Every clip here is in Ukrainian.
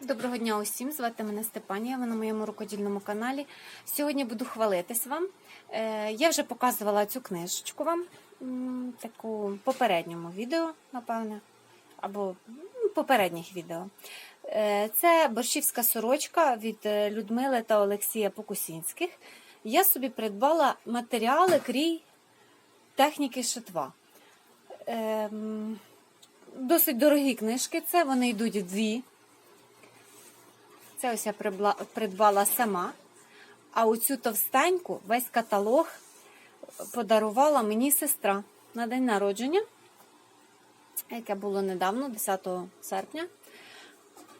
Доброго дня усім! Звати мене Степанія, ви на моєму рукодільному каналі. Сьогодні буду хвалитись вам. Е, Я вже показувала цю книжечку вам, таку попередньому відео, напевне, або попередніх відео. Е, Це борщівська сорочка від е, Людмили та Олексія Покусінських. Я собі придбала матеріали крій техніки шитва. Ем, Досить дорогі книжки, це вони йдуть дві. Це ось я придбала сама. А оцю товстеньку весь каталог подарувала мені сестра на день народження, яке було недавно, 10 серпня.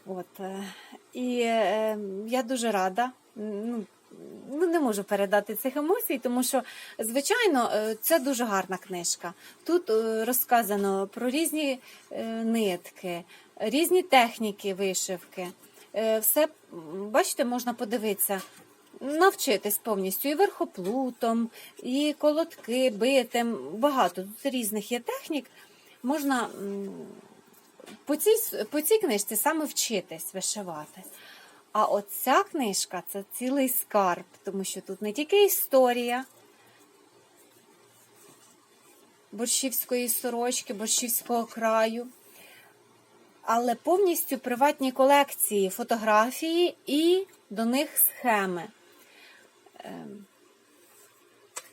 От. е, І е, я дуже рада. Ну, ну, не можу передати цих емоцій, тому що, звичайно, е, це дуже гарна книжка. Тут е, розказано про різні нитки, різні техніки вишивки. Е, Все, бачите, можна подивитися, навчитись повністю і верхоплутом, і колотки, битим. Багато тут різних є технік. Можна по цій, по цій книжці саме вчитись вишивати. А оця книжка це цілий скарб, тому що тут не тільки історія борщівської сорочки, борщівського краю, але повністю приватні колекції фотографії і до них схеми. Ем,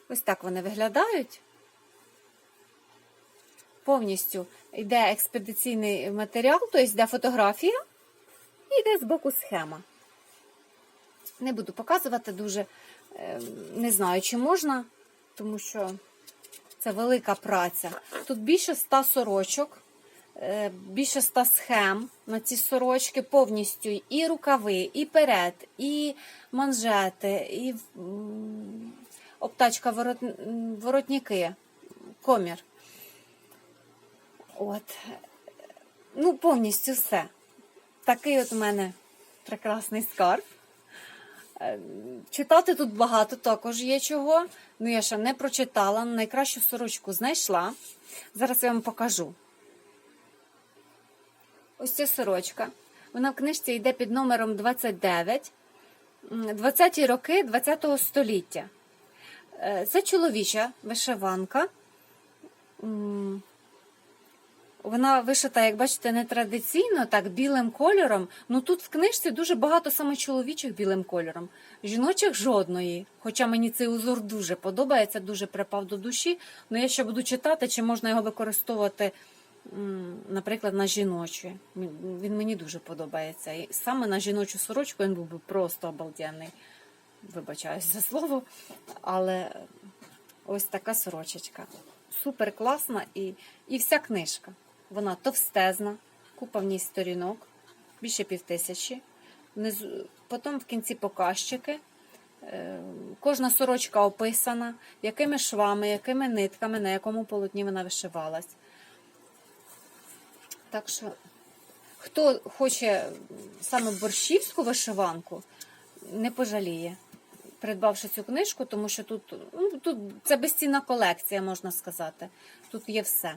Ось так вони виглядають. Повністю йде експедиційний матеріал, тобто йде фотографія і йде з боку схема. Не буду показувати дуже, е, не знаю, чи можна, тому що це велика праця. Тут більше ста сорочок, більше ста схем на ці сорочки, повністю і рукави, і перед, і манжети, і обтачка ворот, воротники, комір. От. Ну, повністю все. Такий от у мене прекрасний скарб. Е, Читати тут багато також є чого. Ну, я ще не прочитала. Найкращу сорочку знайшла. Зараз я вам покажу. Ось ця сорочка. Вона в книжці йде під номером 29. 20-ті роки 20-го століття. Е, Це чоловіча вишиванка. Вона вишита, як бачите, не традиційно, так, білим кольором. Ну тут в книжці дуже багато саме чоловічих білим кольором. Жіночих жодної. Хоча мені цей узор дуже подобається, дуже припав до душі. Ну я ще буду читати, чи можна його використовувати, наприклад, на жіночі. Він мені дуже подобається. І саме на жіночу сорочку він був би просто обалденний. Вибачаюсь за слово. Але ось така сорочечка. Супер класна і, і вся книжка. Вона товстезна, купа в ній сторінок, більше півтисячі. Потім в кінці показчики. Е, Кожна сорочка описана, якими швами, якими нитками, на якому полотні вона вишивалась. Так що, хто хоче саме борщівську вишиванку, не пожаліє, придбавши цю книжку, тому що тут, ну, тут це безцінна колекція, можна сказати. Тут є все.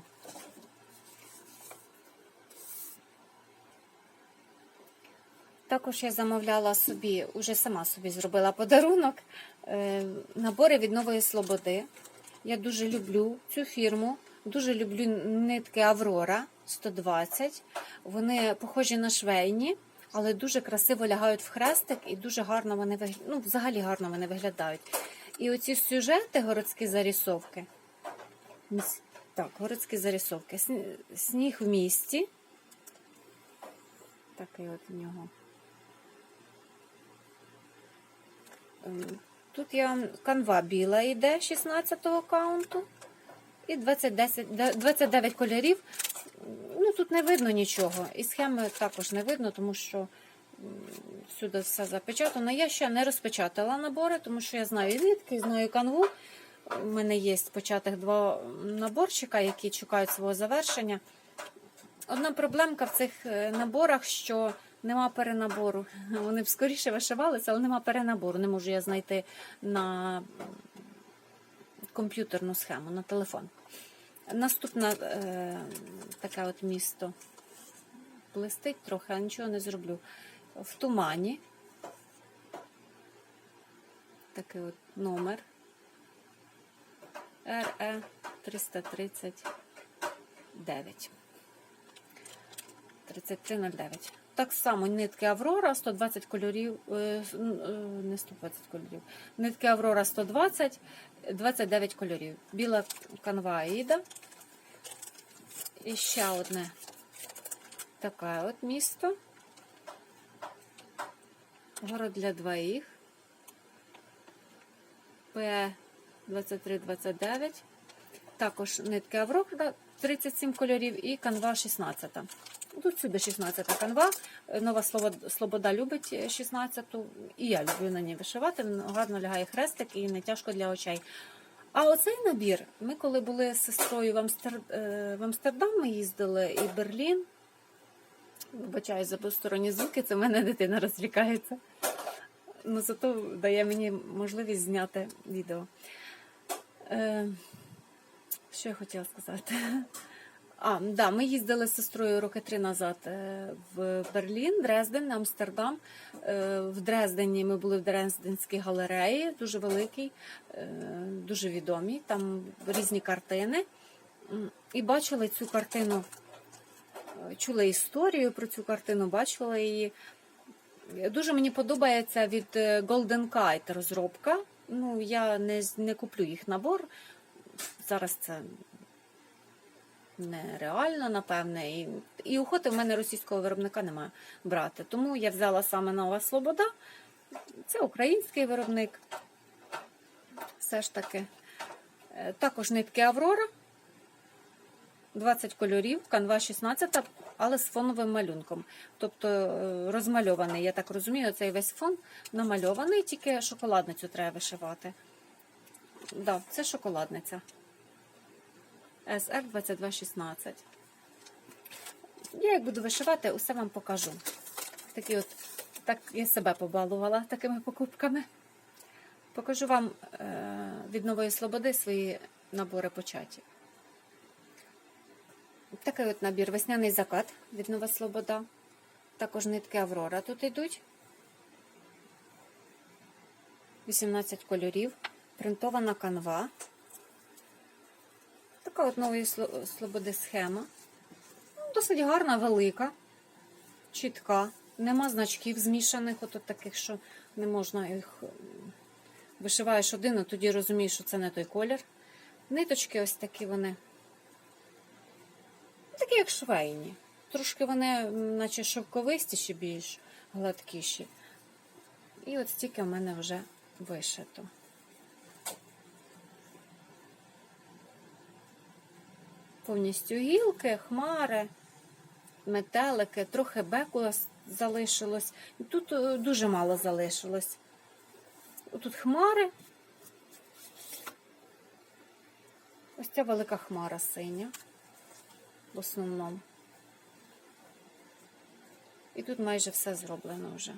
Також я замовляла собі, уже сама собі зробила подарунок, е, набори від Нової Слободи. Я дуже люблю цю фірму, дуже люблю нитки Аврора 120. Вони похожі на швейні, але дуже красиво лягають в хрестик і дуже гарно вони вигля- ну, взагалі гарно вони виглядають. І оці сюжети, городські зарисовки. Так, городські зарисовки. Сніг в місті. Такий от у нього. Ем, Тут я канва біла йде 16-го каунту і 20, 10, 29 кольорів. Ну, тут не видно нічого. І схеми також не видно, тому що м, всюди все запечатано. Я ще не розпечатала набори, тому що я знаю нитки, знаю канву. У мене є початих два наборчика, які чекають свого завершення. Одна проблемка в цих е, наборах, що нема перенабору. Вони б скоріше вишивалися, але нема перенабору. Не можу я знайти на комп'ютерну схему, на телефон. Наступне е, таке от місто. Блистить трохи, а нічого не зроблю. в тумані. Такий от номер. РЕ 339. 3309. Так само нитки Аврора 120 кольорів, е, е, не 120 кольорів. Нитки Аврора 120, 29 кольорів. Біла канва Аїда. І ще одне таке от місто. Город для двоїх. П2329. Також нитки Аврора 37 кольорів і канва 16. Тут сюди 16 канва. Нова Слобода, любить 16-ту. І я люблю на ній вишивати. Гарно лягає хрестик і не тяжко для очей. А оцей набір, ми коли були з сестрою в, Амстер... е, в Амстердам, ми їздили і Берлін. Вибачаю за посторонні звуки, це в мене дитина розвлікається. Ну, зато дає мені можливість зняти відео. Е, що я хотіла сказати? А, да, ми їздили з сестрою роки три назад е, в Берлін, Дрезден, Амстердам. Е, В Дрездені ми були в Дрезденській галереї, дуже великий, е, дуже відомій. Там різні картини. І бачили цю картину, чули історію про цю картину, бачила її. Дуже мені подобається від Golden Kite розробка. Ну, я не, не куплю їх набор. Зараз це нереально, напевне. І, і охоти в мене російського виробника немає брати. Тому я взяла саме Нова Слобода. Це український виробник. Все ж таки. Е, Також нитки Аврора. 20 кольорів, канва 16, але з фоновим малюнком. Тобто е, розмальований, я так розумію, цей весь фон намальований, тільки шоколадницю треба вишивати. Да, це шоколадниця. SR 2216. Я як буду вишивати, усе вам покажу. Такі от, так я себе побалувала такими покупками. Покажу вам е, від нової слободи свої набори початі. Такий от набір весняний закат від Нова Слобода. Також нитки Аврора тут йдуть. 18 кольорів. Принтована канва. Така от нової Слободи схема. Ну, Досить гарна, велика, чітка. Нема значків змішаних, от таких, що не можна їх вишиваєш один, а тоді розумієш, що це не той колір. Ниточки ось такі вони. Такі, як швейні. Трошки вони, наче шовковистіші, більш гладкіші. І от стільки в мене вже вишито. Повністю гілки, хмари, метелики, трохи беку залишилось. Тут е, дуже мало залишилось. Тут хмари. Ось ця велика хмара синя в основному. І тут майже все зроблено вже.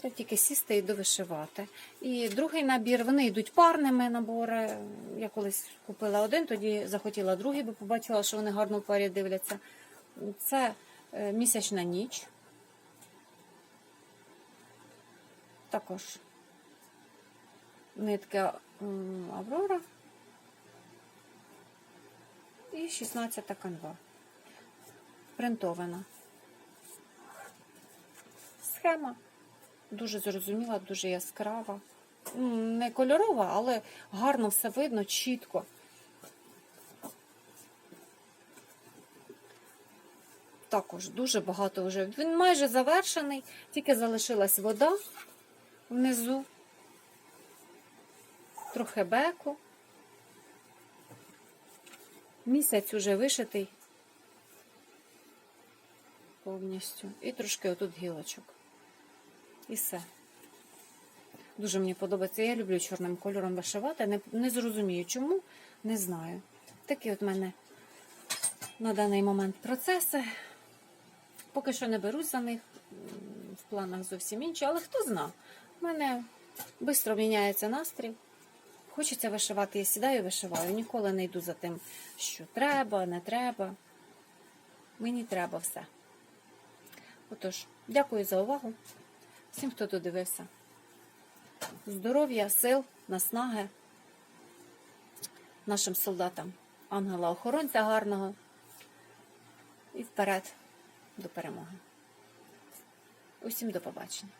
Треба тільки сісти і довишивати. І другий набір, вони йдуть парними набори. Я колись купила один, тоді захотіла другий, бо побачила, що вони гарно в парі дивляться. Це е, місячна ніч. Також нитка Аврора. І 16 канва. Принтована. Схема. Дуже зрозуміла, дуже яскрава. Не кольорова, але гарно все видно, чітко. Також дуже багато вже. Він майже завершений, тільки залишилась вода внизу, трохи беку. Місяць уже вишитий повністю. І трошки отут гілочок. І все. Дуже мені подобається. Я люблю чорним кольором вишивати. Не, не зрозумію чому, не знаю. Такі от в мене на даний момент процеси. Поки що не берусь за них. В планах зовсім інші, але хто зна. У мене швидко міняється настрій. Хочеться вишивати, я сідаю, вишиваю. Ніколи не йду за тим, що треба, не треба. Мені треба все. Отож, дякую за увагу. Всім, хто додивився. Здоров'я, сил, наснаги нашим солдатам, ангела-охоронця гарного. І вперед до перемоги. Усім до побачення.